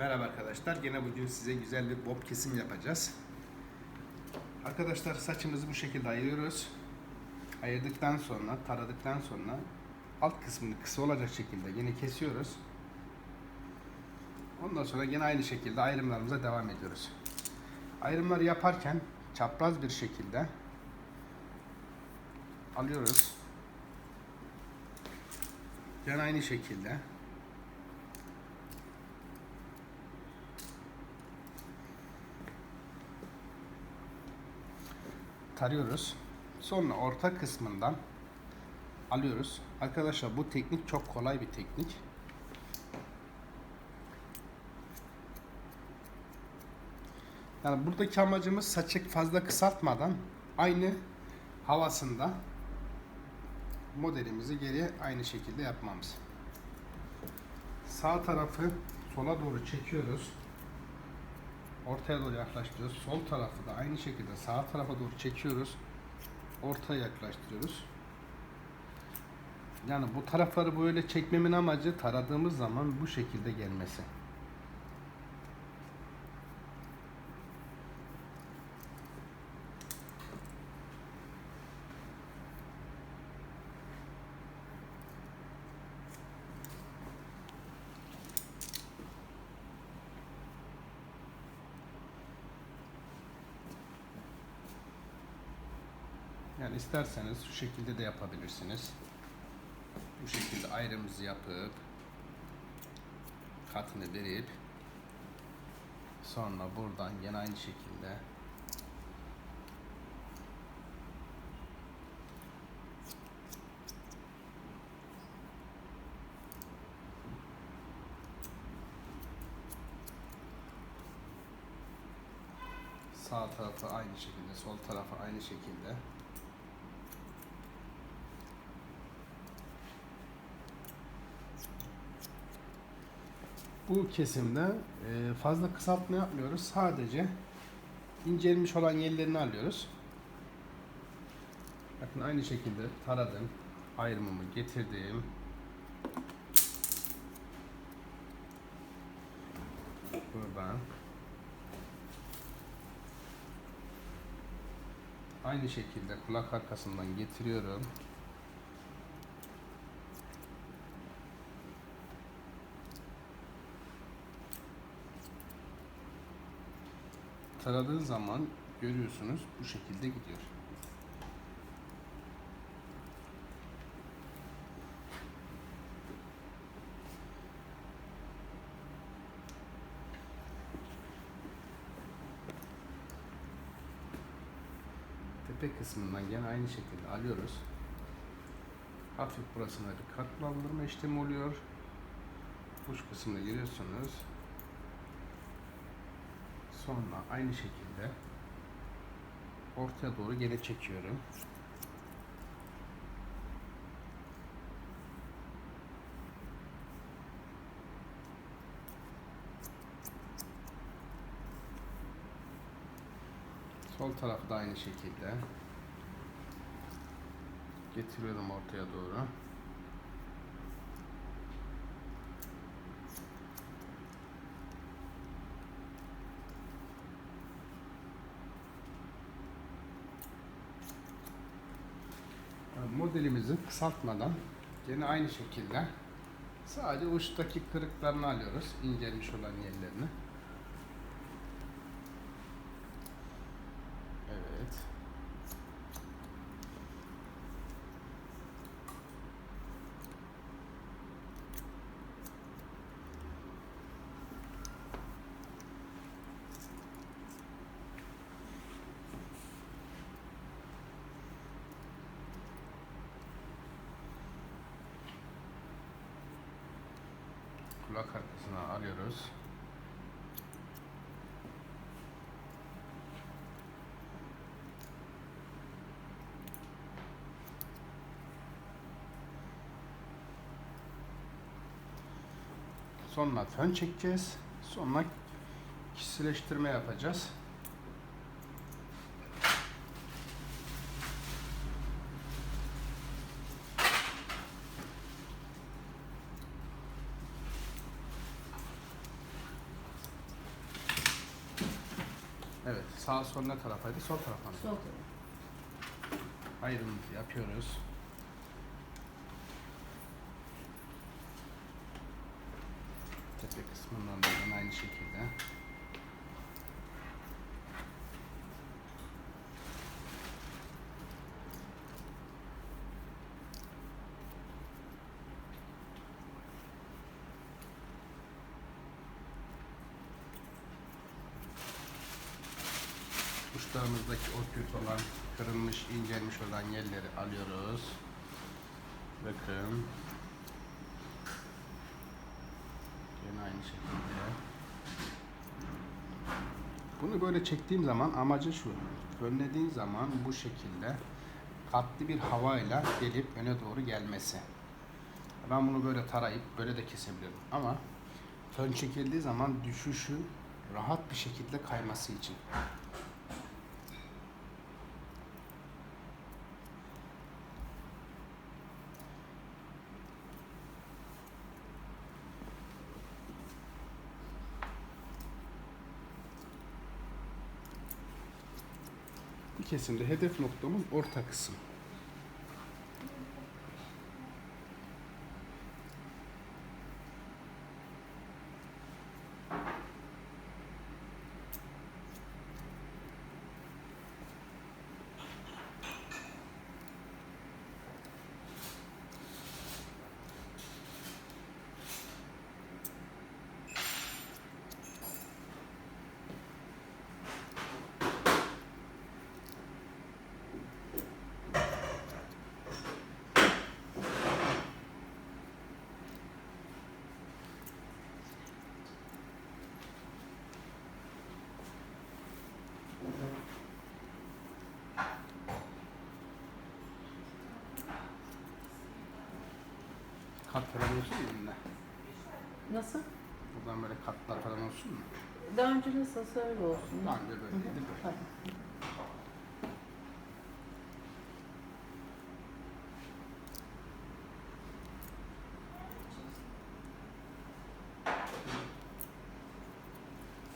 Merhaba arkadaşlar. Gene bugün size güzel bir bob kesim yapacağız. Arkadaşlar saçımızı bu şekilde ayırıyoruz. Ayırdıktan sonra, taradıktan sonra alt kısmını kısa olacak şekilde yine kesiyoruz. Ondan sonra yine aynı şekilde ayrımlarımıza devam ediyoruz. Ayrımları yaparken çapraz bir şekilde alıyoruz. Yine aynı şekilde tarıyoruz. Sonra orta kısmından alıyoruz. Arkadaşlar bu teknik çok kolay bir teknik. Yani buradaki amacımız saçı fazla kısaltmadan aynı havasında modelimizi geriye aynı şekilde yapmamız. Sağ tarafı sola doğru çekiyoruz. Ortaya doğru yaklaştırıyoruz. Sol tarafı da aynı şekilde sağ tarafa doğru çekiyoruz. Ortaya yaklaştırıyoruz. Yani bu tarafları böyle çekmemin amacı taradığımız zaman bu şekilde gelmesi. Yani isterseniz şu şekilde de yapabilirsiniz. Bu şekilde ayrımızı yapıp katını verip sonra buradan yine aynı şekilde sağ tarafı aynı şekilde, sol tarafı aynı şekilde bu kesimde e, fazla kısaltma yapmıyoruz. Sadece incelmiş olan yerlerini alıyoruz. Bakın aynı şekilde taradım. Ayrımımı getirdim. Buradan. Aynı şekilde kulak arkasından getiriyorum. Taradığı zaman görüyorsunuz bu şekilde gidiyor. Tepe kısmından yine aynı şekilde alıyoruz. Hafif burasına bir katlandırma işlemi oluyor. Uç kısmına giriyorsunuz. Sonra aynı şekilde ortaya doğru gene çekiyorum. Sol tarafı da aynı şekilde getiriyorum ortaya doğru. Modelimizi kısaltmadan yine aynı şekilde sadece uçtaki kırıklarını alıyoruz. incelmiş olan yerlerini. Evet. Kulak arkasına alıyoruz. Sonra fön çekeceğiz. Sonra kişileştirme yapacağız. Evet. Sağ sol ne tarafaydı? Sol tarafa mı? Sol taraf. Ayrımımızı yapıyoruz. Tepe kısmından da aynı şekilde. Uçlarımızdaki o kötü olan, kırılmış, incelmiş olan yerleri alıyoruz. Bakın. Yine aynı şekilde. Bunu böyle çektiğim zaman amacı şu. Fönlediğin zaman bu şekilde katlı bir havayla gelip öne doğru gelmesi. Ben bunu böyle tarayıp böyle de kesebilirim. Ama fön çekildiği zaman düşüşü rahat bir şekilde kayması için. Kesimde hedef noktamız orta kısım. Kat falan olsun mu bunda? Nasıl? Buradan böyle katlar falan olsun mu? Daha önce nasılsa öyle olsun. Ben de böyleydi böyle. Tamam.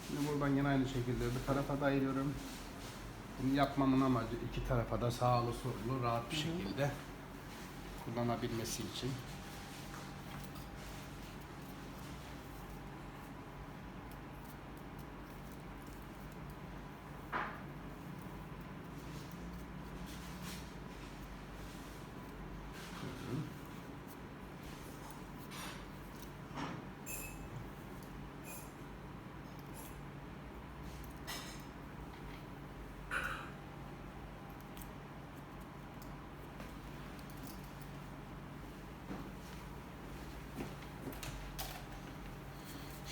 Şimdi buradan yine aynı şekilde bir tarafa da ayırıyorum. Bunu yapmamın amacı iki tarafa da sağlı sollu rahat bir Hı hı. şekilde kullanabilmesi için. Hı hı.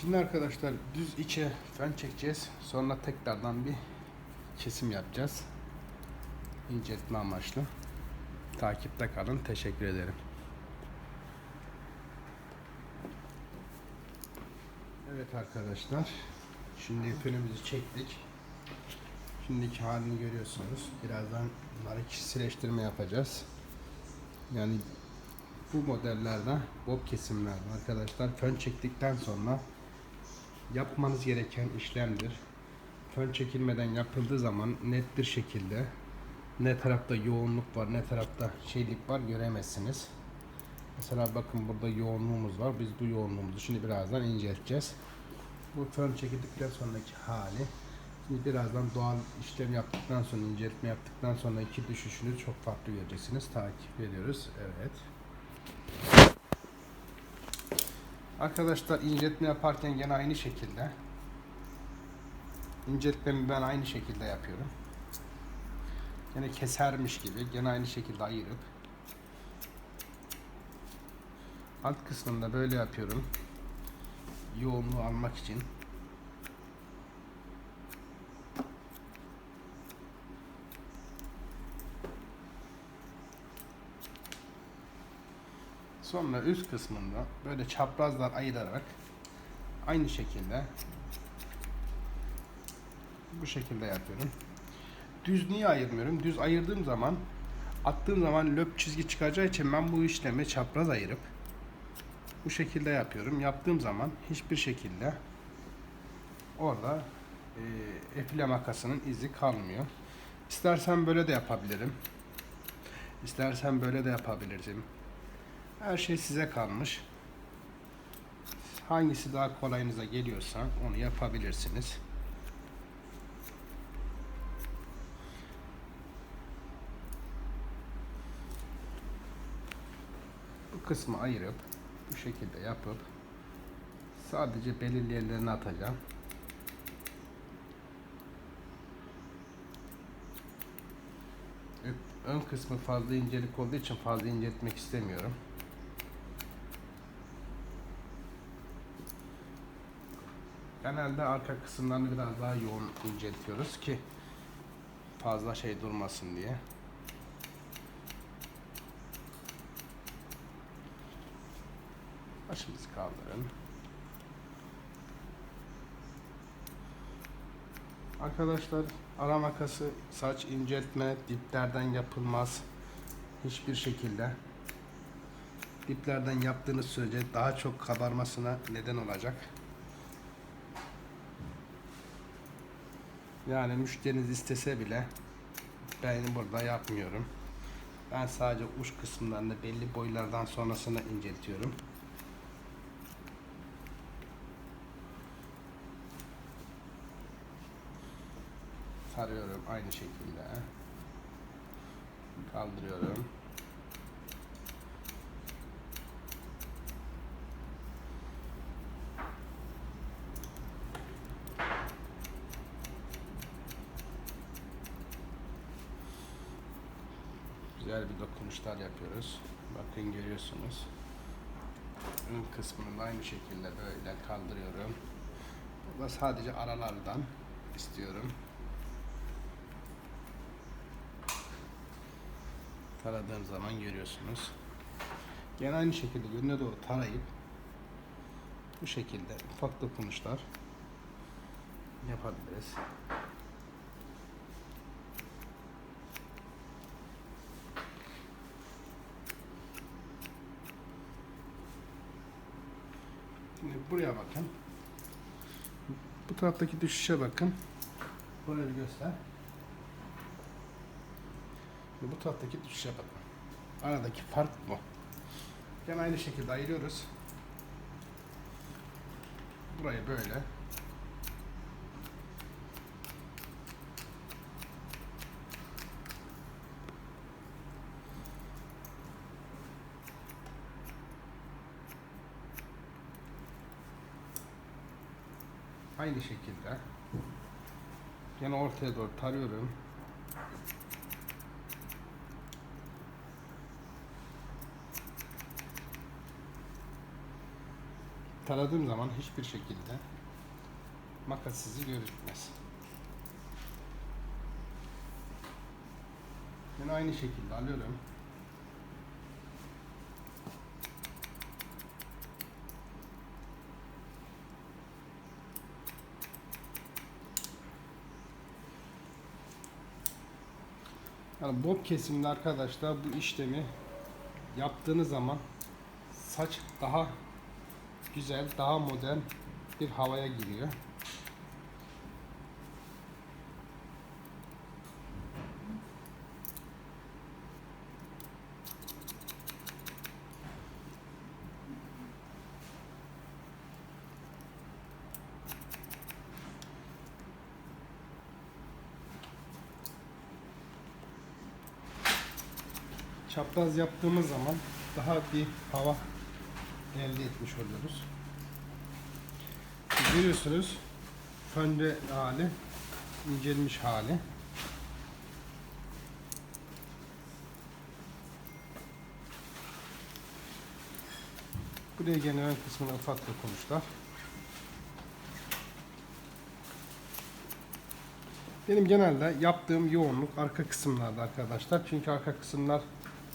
Şimdi arkadaşlar düz içe fön çekeceğiz. Sonra tekrardan bir kesim yapacağız. İnceltme amaçlı. Takipte kalın. Teşekkür ederim. Evet arkadaşlar. Şimdi fönümüzü çektik. Şimdiki halini görüyorsunuz. Birazdan bunları kişiselleştirme yapacağız. Yani bu modellerde bob kesimlerde arkadaşlar fön çektikten sonra yapmanız gereken işlemdir. Fön çekilmeden yapıldığı zaman net bir şekilde ne tarafta yoğunluk var ne tarafta şeylik var göremezsiniz. Mesela bakın burada yoğunluğumuz var. Biz bu yoğunluğumuzu şimdi birazdan incelteceğiz. Bu fön çekildikten sonraki hali. Şimdi birazdan doğal işlem yaptıktan sonra inceltme yaptıktan sonraki düşüşünü çok farklı göreceksiniz. Takip ediyoruz. Evet. Arkadaşlar inceltme yaparken gene aynı şekilde inceltmemi ben aynı şekilde yapıyorum. Gene kesermiş gibi gene aynı şekilde ayırıp alt kısmında böyle yapıyorum. Yoğunluğu almak için. Sonra üst kısmında böyle çaprazlar ayırarak aynı şekilde bu şekilde yapıyorum. Düz niye ayırmıyorum? Düz ayırdığım zaman attığım zaman löp çizgi çıkacağı için ben bu işlemi çapraz ayırıp bu şekilde yapıyorum. Yaptığım zaman hiçbir şekilde orada e, efile makasının izi kalmıyor. İstersen böyle de yapabilirim. İstersen böyle de yapabilirim. Her şey size kalmış. Hangisi daha kolayınıza geliyorsa onu yapabilirsiniz. Bu kısmı ayırıp bu şekilde yapıp sadece belirli yerlerine atacağım. Ön kısmı fazla incelik olduğu için fazla inceltmek istemiyorum. Genelde arka kısımlarını biraz daha yoğun inceltiyoruz ki fazla şey durmasın diye. Başımızı kaldırın. Arkadaşlar ara makası saç inceltme diplerden yapılmaz. Hiçbir şekilde. Diplerden yaptığınız sürece daha çok kabarmasına neden olacak. Yani müşteriniz istese bile ben burada yapmıyorum. Ben sadece uç kısımlarını belli boylardan sonrasına inceltiyorum. Sarıyorum aynı şekilde. Kaldırıyorum. Güzel bir dokunuşlar yapıyoruz. Bakın görüyorsunuz. Ön kısmını aynı şekilde böyle kaldırıyorum. Burada sadece aralardan istiyorum. taradığım zaman görüyorsunuz. Gene aynı şekilde yönüne doğru tarayıp bu şekilde ufak dokunuşlar yapabiliriz. Şimdi buraya bakın. Bu taraftaki düşüşe bakın. Burayı bir göster. Şimdi bu taraftaki düşüşe bakın. Aradaki fark bu. Gene aynı şekilde ayırıyoruz. Burayı böyle. Aynı şekilde. Yine ortaya doğru tarıyorum. taradığım zaman hiçbir şekilde makas sizi gözükmez. Yine aynı şekilde alıyorum. Yani bob kesiminde arkadaşlar bu işlemi yaptığınız zaman saç daha güzel, daha modern bir havaya giriyor. Çapraz yaptığımız zaman daha bir hava elde etmiş oluyoruz. Görüyorsunuz fönde hali, incelmiş hali. Buraya gene ön kısmına ufak dokunuşlar. Benim genelde yaptığım yoğunluk arka kısımlarda arkadaşlar. Çünkü arka kısımlar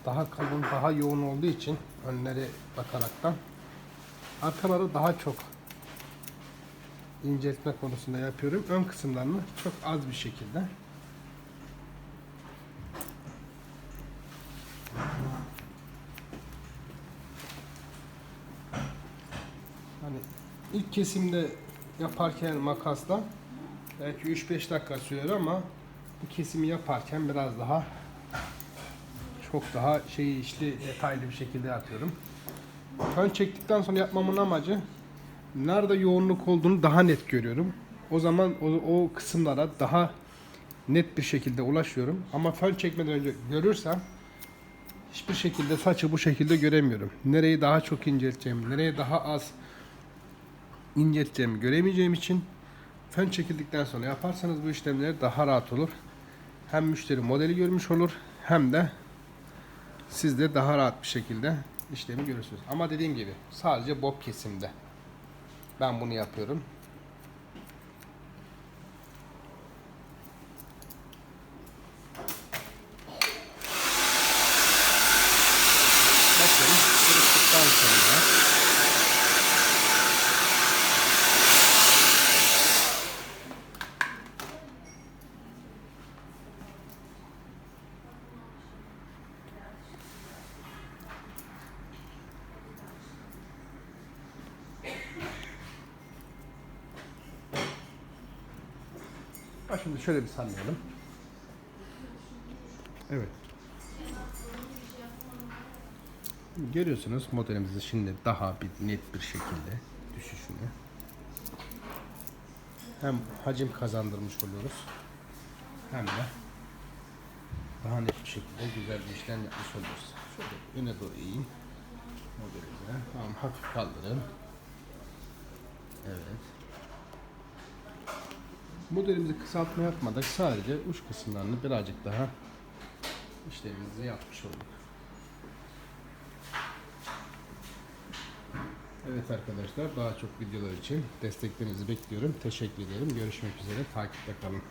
daha kalın, daha yoğun olduğu için önleri bakaraktan arkaları daha çok inceltme konusunda yapıyorum. Ön kısımlarını çok az bir şekilde. Hani ilk kesimde yaparken makasla Belki 3-5 dakika sürer ama bu kesimi yaparken biraz daha çok daha şey işli detaylı bir şekilde atıyorum. Fön çektikten sonra yapmamın amacı nerede yoğunluk olduğunu daha net görüyorum. O zaman o, o kısımlara daha net bir şekilde ulaşıyorum. Ama fön çekmeden önce görürsem hiçbir şekilde saçı bu şekilde göremiyorum. Nereyi daha çok incelteceğim, nereye daha az incelteceğimi göremeyeceğim için fön çekildikten sonra yaparsanız bu işlemler daha rahat olur. Hem müşteri modeli görmüş olur hem de siz de daha rahat bir şekilde işlemi görürsünüz. Ama dediğim gibi sadece bob kesimde. Ben bunu yapıyorum. Bakın kuruttuktan sonra Şimdi şöyle bir sallayalım. Evet. Görüyorsunuz modelimizi şimdi daha bir net bir şekilde düşüşünü. Hem hacim kazandırmış oluyoruz hem de daha net bir şekilde güzel bir işlem yapmış oluyoruz. Şöyle öne doğru eğeyim. Modelimize. Tamam hafif kaldırın. Evet. Modelimizi kısaltma yapmadık. Sadece uç kısımlarını birazcık daha işlemimizi yapmış olduk. Evet arkadaşlar daha çok videolar için desteklerinizi bekliyorum. Teşekkür ederim. Görüşmek üzere. Takipte kalın.